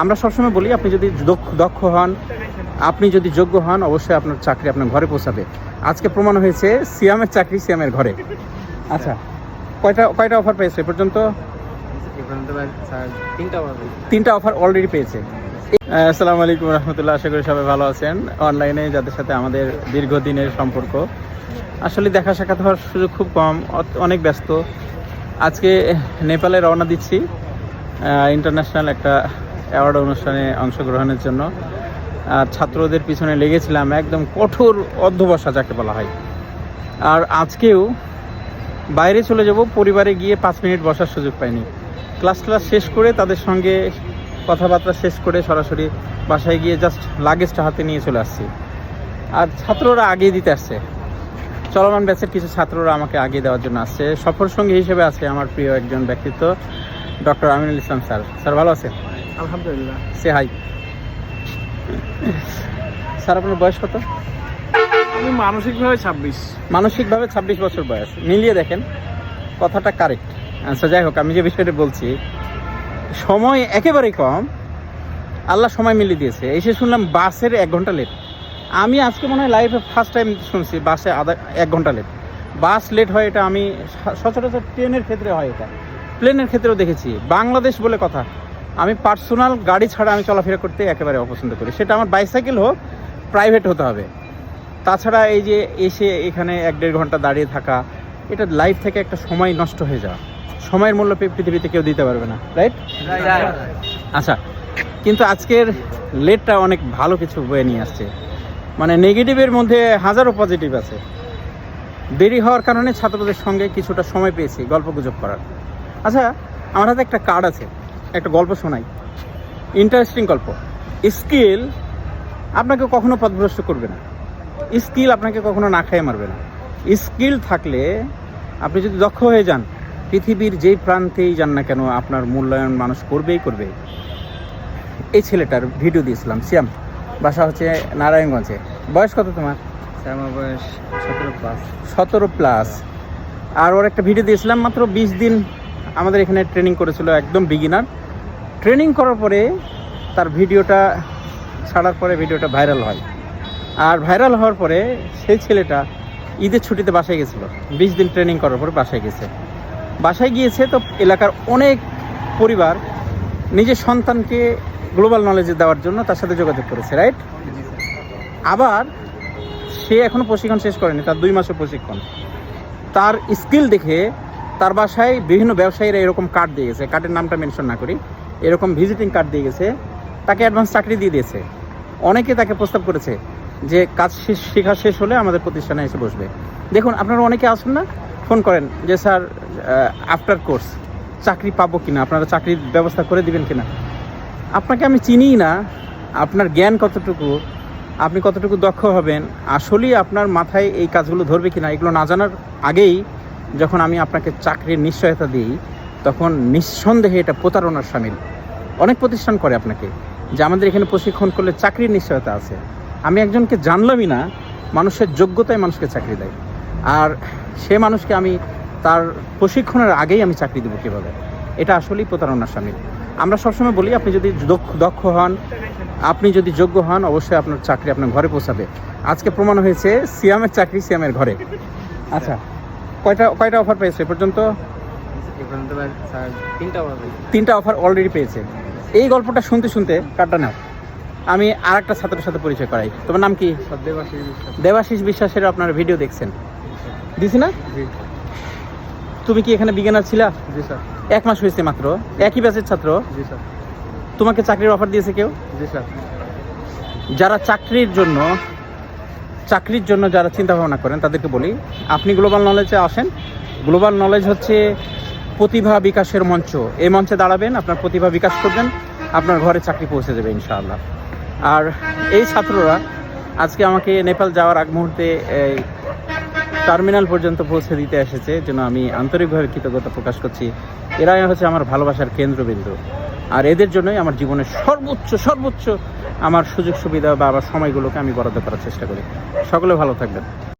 আমরা সবসময় বলি আপনি যদি দক্ষ হন আপনি যদি যোগ্য হন অবশ্যই আপনার চাকরি আপনার ঘরে পৌঁছাবে। আজকে প্রমাণ হয়েছে সিয়ামের চাকরি সিয়ামের ঘরে। আচ্ছা কয়টা কয়টা অফার পেয়েছে এ পর্যন্ত? তিনটা অফার অলরেডি পেয়েছে। আহ, আসসালামু আলাইকুম রহমতুল্লাহ আশা করি সবাই ভালো আছেন। অনলাইনে যাদের সাথে আমাদের দীর্ঘদিনের সম্পর্ক আসলে দেখা সাক্ষাৎ হওয়ার সুযোগ খুব কম অনেক ব্যস্ত। আজকে নেপালে রওনা দিচ্ছি ইন্টারন্যাশনাল একটা অ্যাওয়ার্ড অনুষ্ঠানে অংশগ্রহণের জন্য, আর ছাত্রদের পিছনে লেগেছিলাম একদম কঠোর অধ্যবসা যাকে বলা হয়। আর আজকেও বাইরে চলে যাব, পরিবারে গিয়ে পাঁচ মিনিট বসার সুযোগ পাইনি। ক্লাস ক্লাস শেষ করে তাদের সঙ্গে কথাবার্তা শেষ করে সরাসরি বাসায় গিয়ে জাস্ট লাগেজটা হাতে নিয়ে চলে আসছি। আর ছাত্ররা আগিয়ে দিতে আসছে। চলমান ব্যাচের কিছু ছাত্ররা আমাকে আগিয়ে দেওয়ার জন্য আসছে। সফর সঙ্গী হিসেবে আছে আমার প্রিয় একজন ব্যক্তিত্ব, doctor Aminul Islam sir. Sir ভালো আছেন? আলহামদুলিল্লাহ। সে হাই স্যার আপনার বয়স কত? আমি মানসিকভাবে ছাব্বিশ। মানসিকভাবে ছাব্বিশ বছর বয়স। মিলিয়ে দেখেন কথাটা কারেক্ট আচ্ছা যাই হোক আমি যে বিষয়টা বলছি সময় একেবারেই কম। আল্লাহ সময় মিলিয়ে দিয়েছে। এসে শুনলাম বাসের এক ঘণ্টা লেট আমি আজকে মনে হয় লাইফে ফার্স্ট টাইম শুনছি বাসে আধা এক ঘণ্টা লেট বাস লেট হয় এটা আমি সচরাচর ট্রেনের ক্ষেত্রে হয় এটা। প্লেনের ক্ষেত্রেও দেখেছি। বাংলাদেশ বলে কথা। আমি পার্সোনাল গাড়ি ছাড়া আমি চলাফেরা করতে একেবারে অপছন্দ করি। সেটা আমার বাইসাইকেল হোক, প্রাইভেট হতে হবে। তাছাড়া এই যে এসে এখানে এক দেড় ঘণ্টা দাঁড়িয়ে থাকা, এটা লাইফ থেকে একটা সময় নষ্ট হয়ে যাওয়া। সময়ের মূল্য পৃথিবীতে কেউ দিতে পারবে না রাইট আচ্ছা কিন্তু আজকের লেটটা অনেক ভালো কিছু বয়ে নিয়ে আসছে। মানে নেগেটিভের মধ্যে হাজারো পজিটিভ আছে। দেরি হওয়ার কারণে ছাত্রদের সঙ্গে কিছুটা সময় পেয়েছি গল্প গুজব করার। আচ্ছা আমার হাতে একটা কার্ড আছে। একটা গল্প শোনাই। ইন্টারেস্টিং গল্প। স্কিল আপনাকে কখনো পথভ্রষ্ট করবে না। স্কিল আপনাকে কখনো না খেয়ে মারবে না। স্কিল থাকলে আপনি যদি দক্ষ হয়ে যান পৃথিবীর যেই প্রান্তেই যান না কেন আপনার মূল্যায়ন মানুষ করবেই করবে। এই ছেলেটার ভিডিও দিয়েছিলাম। সিয়াম বাসা হচ্ছে নারায়ণগঞ্জে। বয়স কত তোমার? আমার বয়স সতেরো প্লাস সতেরো প্লাস আর ওর একটা ভিডিও দিয়েছিলাম মাত্র বিশ দিন। আমাদের এখানে ট্রেনিং করেছিল একদম বিগিনার ট্রেনিং করার পরে তার ভিডিওটা ছাড়ার পরে ভিডিওটা ভাইরাল হয়। আর ভাইরাল হওয়ার পরে সেই ছেলেটা ঈদের ছুটিতে বাসায় গেছিল। বিশ দিন ট্রেনিং করার পরে বাসায় গেছে। বাসায় গিয়েছে তো এলাকার অনেক পরিবার নিজের সন্তানকে গ্লোবাল নলেজ দেওয়ার জন্য তার সাথে যোগাযোগ করেছে রাইট আবার সে এখনও প্রশিক্ষণ শেষ করেনি তার দুই মাসের প্রশিক্ষণ। তার স্কিল দেখে তার বাসায় বিভিন্ন ব্যবসায়ীরা এরকম কার্ড দিয়ে গেছে কার্ডের নামটা মেনশন না করি। এরকম ভিজিটিং কার্ড দিয়ে গেছে, তাকে অ্যাডভান্স চাকরি দিয়ে দিয়েছে। অনেকে তাকে প্রস্তাব করেছে যে কাজ শেষ, শেখা শেষ হলে আমাদের প্রতিষ্ঠানে এসে বসবে। দেখুন, আপনারা অনেকে আসুন না? ফোন করেন যে, স্যার আফটার কোর্স চাকরি পাবো কিনা? আপনারা চাকরির ব্যবস্থা করে দিবেন কিনা? আপনাকে আমি চিনিই না। আপনার জ্ঞান কতটুকু? আপনি কতটুকু দক্ষ হবেন? আসলেই আপনার মাথায় এই কাজগুলো ধরবে কিনা? এগুলো না জানার আগেই যখন আমি আপনাকে চাকরির নিশ্চয়তা দিই, তখন নিঃসন্দেহে এটা প্রতারণার সামিল। অনেক প্রতিষ্ঠান করে আপনাকে যে আমাদের এখানে প্রশিক্ষণ করলে চাকরির নিশ্চয়তা আছে। আমি একজনকে জানলামই না মানুষের যোগ্যতায় মানুষকে চাকরি দেয়। আর সে মানুষকে আমি তার প্রশিক্ষণের আগেই আমি চাকরি দেবো কীভাবে? এটা আসলেই প্রতারণার সামিল আমরা সবসময় বলি আপনি যদি দক্ষ দক্ষ হন আপনি যদি যোগ্য হন অবশ্যই আপনার চাকরি আপনার ঘরে পৌঁছাবে। আজকে প্রমাণ হয়েছে সিয়ামের চাকরি সিয়ামের ঘরে। আচ্ছা কয়টা কয়টা অফার পেয়েছে এ পর্যন্ত? তিনটা অফার অলরেডি পেয়েছে। এই গল্পটা শুনতে শুনতে কার্ডটা নাও। আমি আর একটা ছাত্রের সাথে পরিচয় করাই। তোমার নাম কি? দেবাশিস বিশ্বাসের আপনার ভিডিও দেখছেন। দিছি না? তুমি কি এখানে বিজ্ঞানার ছিলা? জি স্যার। এক মাস হয়েছে মাত্র। একই ব্যাচের ছাত্র? জি স্যার। তোমাকে চাকরির অফার দিয়েছে কেউ? জি স্যার। যারা চাকরির জন্য চাকরির জন্য যারা চিন্তা ভাবনা করেন তাদেরকে বলি আপনি গ্লোবাল নলেজে আসেন। গ্লোবাল নলেজ হচ্ছে প্রতিভা বিকাশের মঞ্চ। এই মঞ্চে দাঁড়াবেন আপনার প্রতিভা বিকাশ করবেন। আপনার ঘরে চাকরি পৌঁছে দেবে, ইনশাআল্লাহ। আর এই ছাত্ররা আজকে আমাকে নেপাল যাওয়ার আগ মুহূর্তে টার্মিনাল পর্যন্ত পৌঁছে দিতে এসেছে, যেন আমি আন্তরিকভাবে কৃতজ্ঞতা প্রকাশ করছি। এরাই হচ্ছে আমার ভালোবাসার কেন্দ্রবিন্দু। আর এদের জন্যই আমার জীবনের সর্বোচ্চ সর্বোচ্চ আমার সুযোগ সুবিধা বা আমার সময়গুলোকে আমি বরাদ্দ করার চেষ্টা করি। সকলে ভালো থাকবেন।